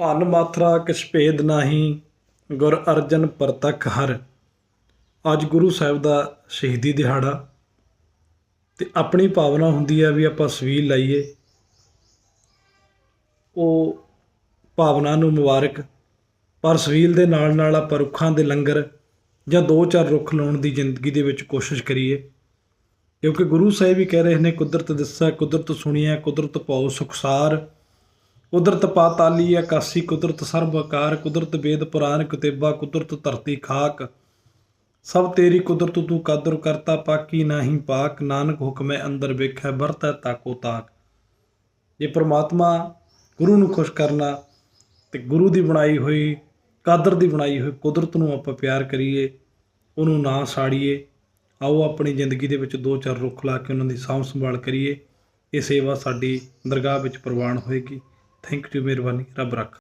ਭਨ ਮਾਤਰਾ ਕਿਛ ਭੇਦ ਨਾਹੀ, ਗੁਰ ਅਰਜਨ ਪ੍ਰਤੱਖ ਹਰ। ਅੱਜ ਗੁਰੂ ਸਾਹਿਬ ਦਾ ਸ਼ਹੀਦੀ ਦਿਹਾੜਾ। ਤੇ ਆਪਣੀ ਭਾਵਨਾ ਹੁੰਦੀ ਹੈ ਵੀ ਆਪਾਂ ਸਵੀਲ ਲਾਈਏ। ਉਹ ਭਾਵਨਾ ਨੂੰ ਮੁਬਾਰਕ। ਪਰ ਸਵੀਲ ਦੇ ਨਾਲ ਨਾਲ ਆਪਾਂ ਰੁੱਖਾਂ ਦੇ ਲੰਗਰ ਜਾਂ ਦੋ ਚਾਰ ਰੁੱਖ ਲਾਉਣ ਦੀ ਜ਼ਿੰਦਗੀ ਦੇ ਵਿੱਚ ਕੋਸ਼ਿਸ਼ ਕਰੀਏ। ਕਿਉਂਕਿ ਗੁਰੂ ਸਾਹਿਬ ਵੀ ਕਹਿ ਰਹੇ ਨੇ, ਕੁਦਰਤ ਦਿਸਾ, ਕੁਦਰਤ ਸੁਣੀਐ, ਕੁਦਰਤ ਭਉ ਸੁਖਸਾਰ। ਕੁਦਰਤ ਪਾਤਾਲੀ ਆਕਾਸੀ ਕੁਦਰਤ ਸਰਬ ਆਕਾਰ, ਕੁਦਰਤ ਵੇਦ ਪੁਰਾਨ ਕਿਤੇਬਾ, ਕੁਦਰਤ ਧਰਤੀ ਖਾਕ। ਸਭ ਤੇਰੀ ਕੁਦਰਤ ਤੂੰ ਕਾਦਰ ਕਰਤਾ, ਪਾਕੀ ਨਾਹੀ ਪਾਕ, ਨਾਨਕ ਹੁਕਮੈ ਅੰਦਰ ਵੇਖੈ, ਵਰਤੈ ਤਾਕੋ ਤਾਕ। ਇਹ ਪ੍ਰਮਾਤਮਾ ਗੁਰੂ ਨੂੰ ਖੁਸ਼ ਕਰਨਾ, ਤੇ ਗੁਰੂ ਦੀ ਬਣਾਈ ਹੋਈ, ਕਾਦਰ ਦੀ ਬਣਾਈ ਹੋਈ ਕੁਦਰਤ ਨੂੰ ਆਪਾਂ ਪਿਆਰ ਕਰੀਏ, ਉਹਨੂੰ ਨਾ ਸਾੜੀਏ, ਆਓ ਆਪਣੀ ਜ਼ਿੰਦਗੀ ਦੇ ਵਿੱਚ ਦੋ ਚਾਰ ਰੁੱਖ ਲਾ ਕੇ ਉਹਨਾਂ ਦੀ ਸਾਂਭ ਸੰਭਾਲ ਕਰੀਏ, ਇਹ ਸੇਵਾ ਸਾਡੀ ਦਰਗਾਹ ਵਿੱਚ ਪ੍ਰਵਾਨ ਹੋਏਗੀ। ਥੈਂਕ ਯੂ ਮਿਹਰਬਾਨੀ ਰੱਬ ਰੱਖ